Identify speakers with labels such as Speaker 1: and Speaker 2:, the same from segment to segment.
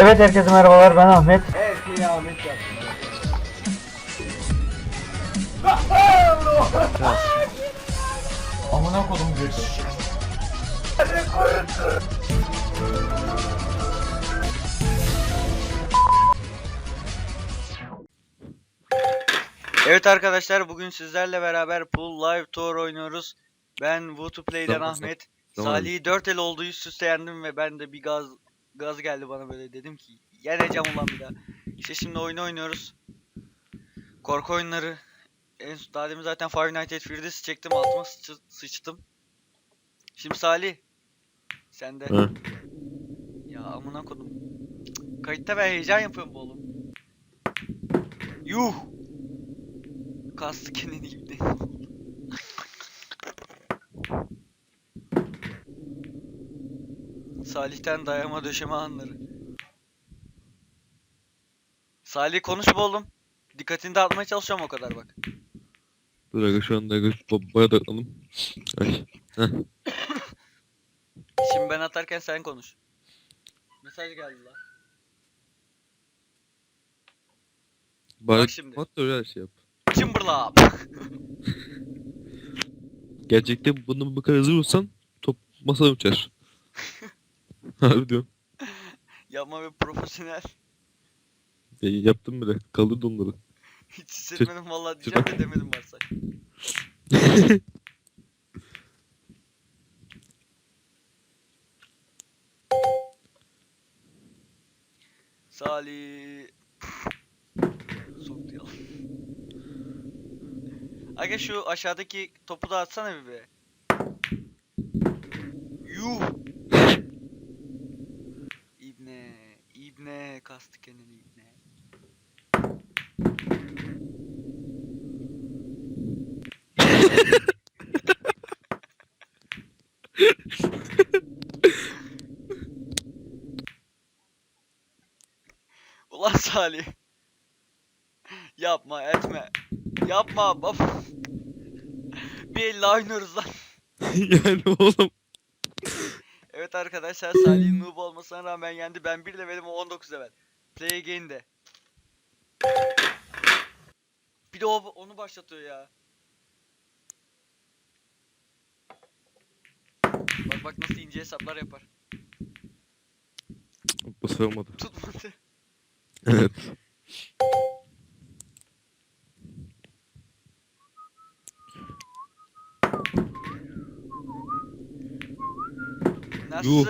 Speaker 1: Evet herkese merhabalar ben Ahmet.
Speaker 2: Her şeyi Ahmet.
Speaker 1: Amına kodum bir.
Speaker 3: Evet arkadaşlar bugün sizlerle beraber Pool Live Tour oynuyoruz. Ben Play'den
Speaker 4: Tamam,
Speaker 3: Ahmet. Salih'i 4 el oldu üst üste yendim ve ben de bir gaz gaz geldi bana böyle dedim ki yeneceğim ulan bir daha. İşte şimdi oyunu oynuyoruz. Korku oyunları. En daha demin zaten Five Nights at Freddy's çektim altıma sıçı- sıçtım. Şimdi Salih. Sen de.
Speaker 4: Ha.
Speaker 3: Ya amına kodum. Kayıtta ben heyecan yapıyorum bu oğlum. Yuh. Kastı kendini gibi. Salih'ten dayama döşeme anları. Salih konuş be oğlum. Dikkatini dağıtmaya çalışıyorum o kadar bak.
Speaker 4: Dur aga şu anda aga ba- bayağı dağıtalım. Ay.
Speaker 3: Şimdi ben atarken sen konuş. Mesaj geldi lan.
Speaker 4: Bari
Speaker 3: şimdi.
Speaker 4: kapat da öyle her şey yap.
Speaker 3: Timberlap.
Speaker 4: Gerçekten bunu bu kadar hızlı olsan top masada uçar. Harbi diyorum.
Speaker 3: Yapma be profesyonel.
Speaker 4: Ya, yaptım bile. Kaldırdı onları.
Speaker 3: Hiç hissetmedim vallahi diyeceğim de demedim varsa. Salih. Soktu ya. Aga şu aşağıdaki topu da atsana bir be. Yuh. Kendini İbne. Ulan Salih. Yapma etme. Yapma bab. Bir elle oynuyoruz lan.
Speaker 4: yani oğlum.
Speaker 3: Evet arkadaşlar Salih'in noob olmasına rağmen yendi. Ben 1 levelim o 19 level. Play again de. Bir de o, onu başlatıyor ya. Bak bak nasıl ince hesaplar yapar.
Speaker 4: Bu olmadı.
Speaker 3: Tutmadı.
Speaker 4: Evet.
Speaker 3: Nasıl?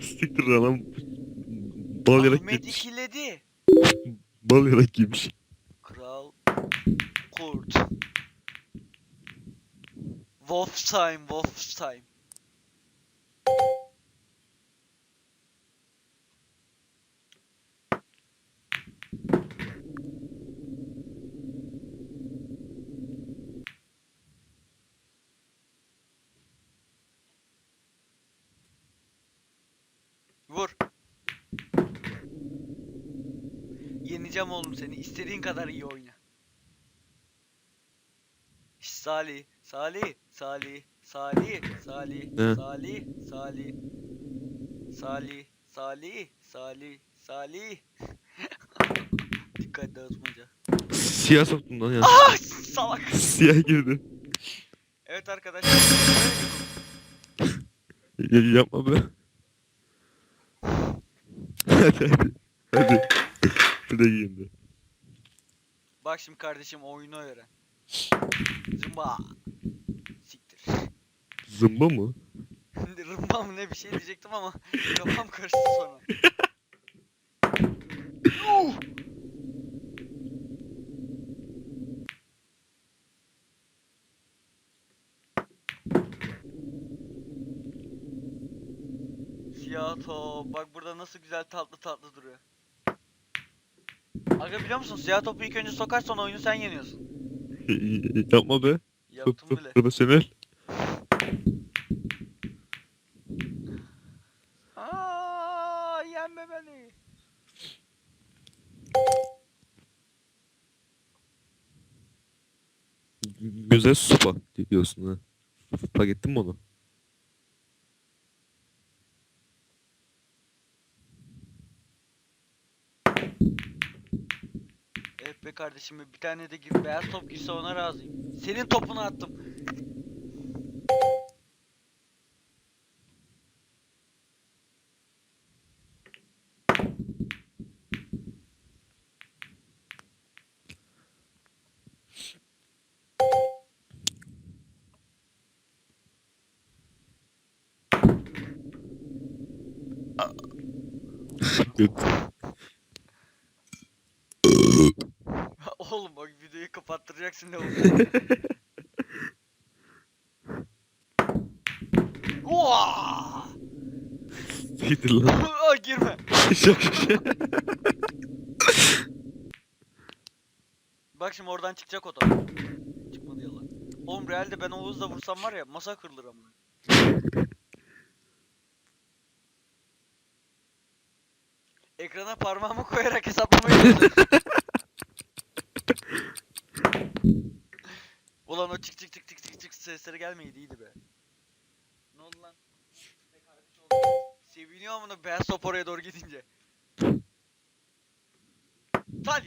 Speaker 4: Siktir lan. Bal yarak
Speaker 3: Ahmet
Speaker 4: giymiş.
Speaker 3: ikiledi.
Speaker 4: Bal yarak giymiş.
Speaker 3: Kral Kurt Wolfstime Wolfstime Vur. Yeneceğim oğlum seni. İstediğin kadar iyi oyna. Şş, Salih, Salih, Salih, Salih, Salih? Salih, Salih, Salih, Salih, Salih, Salih. Dikkat dağıtmaca.
Speaker 4: Siyah soktum lan ya.
Speaker 3: Ah salak.
Speaker 4: Siyah girdi.
Speaker 3: Evet arkadaşlar.
Speaker 4: yapma be. hadi. Hadi. Bir de giyindi.
Speaker 3: Bak şimdi kardeşim oyunu öğren. Zımba. Siktir.
Speaker 4: Zımba mı?
Speaker 3: Rımba mı ne bir şey diyecektim ama kafam karıştı sonra. Yuh! Siyah top. Bak burada nasıl güzel tatlı tatlı duruyor. Aga biliyor musun siyah topu ilk önce sokarsan oyunu sen yeniyorsun.
Speaker 4: Yapma be.
Speaker 3: Yaptım bile.
Speaker 4: Profesyonel.
Speaker 3: Aa, yenme beni.
Speaker 4: Güzel sopa diyorsun ha. Ettin mi onu?
Speaker 3: Evet be kardeşim bir tane de gir beyaz top girse ona razıyım. Senin topunu attım.
Speaker 4: Yok.
Speaker 3: Oğlum bak videoyu kapattıracaksın ne olacak? Oha!
Speaker 4: Nedir lan?
Speaker 3: Aa, girme. Bak şimdi oradan çıkacak o top. Çıkmadı yalan. Oğlum realde ben Oğuz'la vursam var ya masa kırılır ama. Ekrana parmağımı koyarak hesaplamayı sesleri gelmeydi iyiydi be. Ne oldu lan? Seviniyor amına beyaz top oraya doğru gidince. Hadi.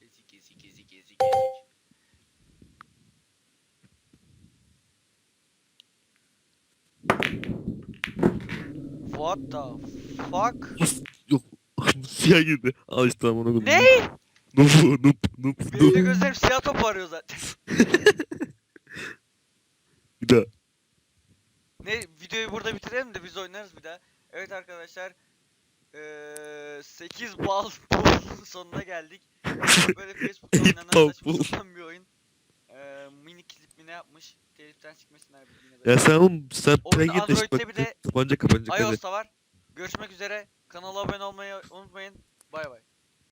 Speaker 3: ezik ezik ezik ezik ezik. What the fuck?
Speaker 4: Yok. Siyah girdi. Al işte amına koydum.
Speaker 3: Ne?
Speaker 4: Noob noob noob
Speaker 3: Benim de gözlerim siyah top arıyor zaten.
Speaker 4: Bir daha.
Speaker 3: Ne videoyu burada bitirelim de biz oynarız bir daha. Evet arkadaşlar. Eee 8 bal bol sonuna geldik. Böyle Facebook'ta oynanan
Speaker 4: Bal
Speaker 3: saçma
Speaker 4: bul.
Speaker 3: sapan bir oyun. Eee mini klip mi ne yapmış? Teliften çıkmasınlar bildiğine
Speaker 4: Ya sen oğlum sen
Speaker 3: Oyun
Speaker 4: play git de
Speaker 3: Android'de
Speaker 4: bak.
Speaker 3: bir de
Speaker 4: Kapanacak kapanacak hadi.
Speaker 3: iOS'ta var. Görüşmek üzere. Kanala abone olmayı